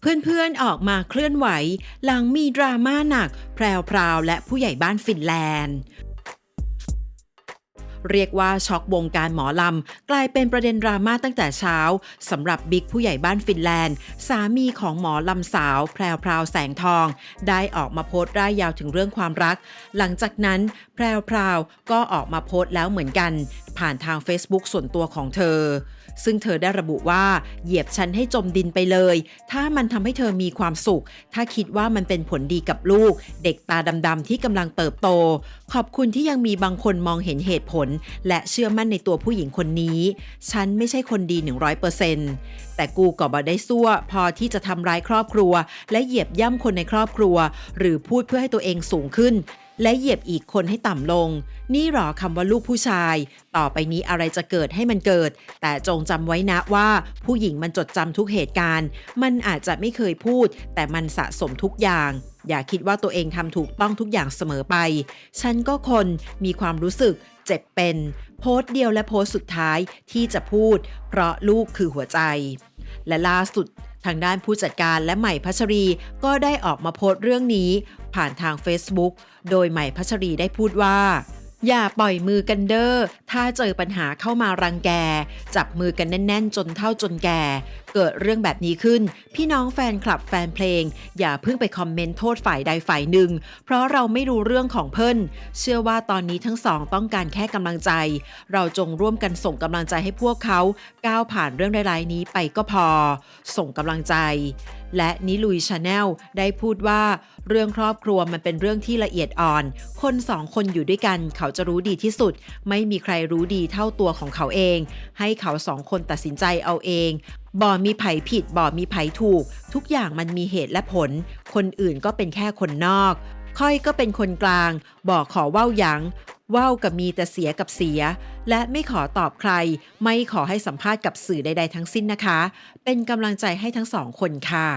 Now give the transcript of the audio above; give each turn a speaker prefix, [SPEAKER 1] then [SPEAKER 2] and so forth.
[SPEAKER 1] เพื่อนๆออกมาเคลื่อนไหว หลังมีดราม่าหนัก แพรวพราวและผู้ใหญ่บ้านฟินแลนด์ เรียกว่าช็อกวงการหมอลำ กลายเป็นประเด็นดราม่าตั้งแต่เช้าสำหรับบิ๊กผู้ใหญ่บ้านฟินแลนด์ สามีของหมอลำสาว แพรวพราวแสงทอง ได้ออกมาโพสต์ร่ายยาวถึงเรื่องความรัก หลังจากนั้นแพรวพราวก็ออกมาโพสต์แล้วเหมือนกัน ผ่านทาง Facebook ส่วนตัวของเธอ ซึ่งเธอได้ระบุว่าเหยียบฉันให้จมดินไปเลย ถ้ามันทำให้เธอมีความสุข ถ้าคิดว่ามันเป็นผลดีกับลูก เด็กตาดำๆที่กำลังเติบโต ขอบคุณที่ยังมีบางคนมองเห็นเหตุผล และเชื่อมั่นในตัวผู้หญิงคนนี้ ฉันไม่ใช่คนดี 100%แต่กูก็บ่ได้ซั่ว พอที่จะทำร้ายครอบครัว และเหยียบย่ำคนในครอบครัว หรือพูดเพื่อให้ตัวเองสูงขึ้น และเหยียบอีกคนให้ต่ำลง นี่หรอคำว่าลูกผู้ชาย ต่อไปนี้อะไรจะเกิดให้มันเกิด แต่จงจำไว้นะว่าผู้หญิงมันจดจำทุกเหตุการณ์ มันอาจจะไม่เคยพูด แต่มันสะสมทุกอย่าง อย่าคิดว่าตัวเองทำถูกต้องทุกอย่างเสมอไป ฉันก็คนมีความรู้สึกเจ็บเป็น โพสต์เดียวและโพสต์สุดท้ายที่จะพูด เพราะลูกคือหัวใจ และล่าสุดทางด้านผู้จัดการและใหม่พัชรีก็ได้ออกมาโพสต์เรื่องนี้ ผ่านทาง Facebook โดยใหม่พัชรีได้พูดว่า อย่าปล่อยมือกันเด้อ ถ้าเจอปัญหาเข้ามารังแก จับมือกันแน่น ๆ จนเท่าจนแก่ เกิดเรื่องแบบนี้ขึ้น พี่น้องแฟนคลับแฟนเพลง อย่าเพิ่งไปคอมเมนต์โทษฝ่ายใดฝ่ายหนึ่ง เพราะเราไม่รู้เรื่องของเพิ่น เชื่อว่าตอนนี้ทั้งสองต้องการแค่กำลังใจ เราจงร่วมกันส่งกำลังใจให้พวกเขา ก้าวผ่านเรื่องร้ายๆนี้ไปก็พอ ส่งกำลังใจ และนิลุยชาแนลได้พูดว่า เรื่องครอบครัวมันเป็นเรื่องที่ละเอียดอ่อน คนสองคนอยู่ด้วยกันเขาจะรู้ดีที่สุด ไม่มีใครรู้ดีเท่าตัวของเขาเอง ให้เขาสองคนตัดสินใจเอาเองบ่มีไผผิดบ่มีไผถูก ทุกอย่างมันมีเหตุและผล คนอื่นก็เป็นแค่คนนอก ค่อยก็เป็นคนกลาง บอกขอเว้าหยัง ว่าวกับมีแต่เสียกับเสีย และไม่ขอตอบใคร ไม่ขอให้สัมภาษณ์กับสื่อใด ๆ ทั้งสิ้นนะคะ เป็นกำลังใจให้ทั้งสองคนค่ะ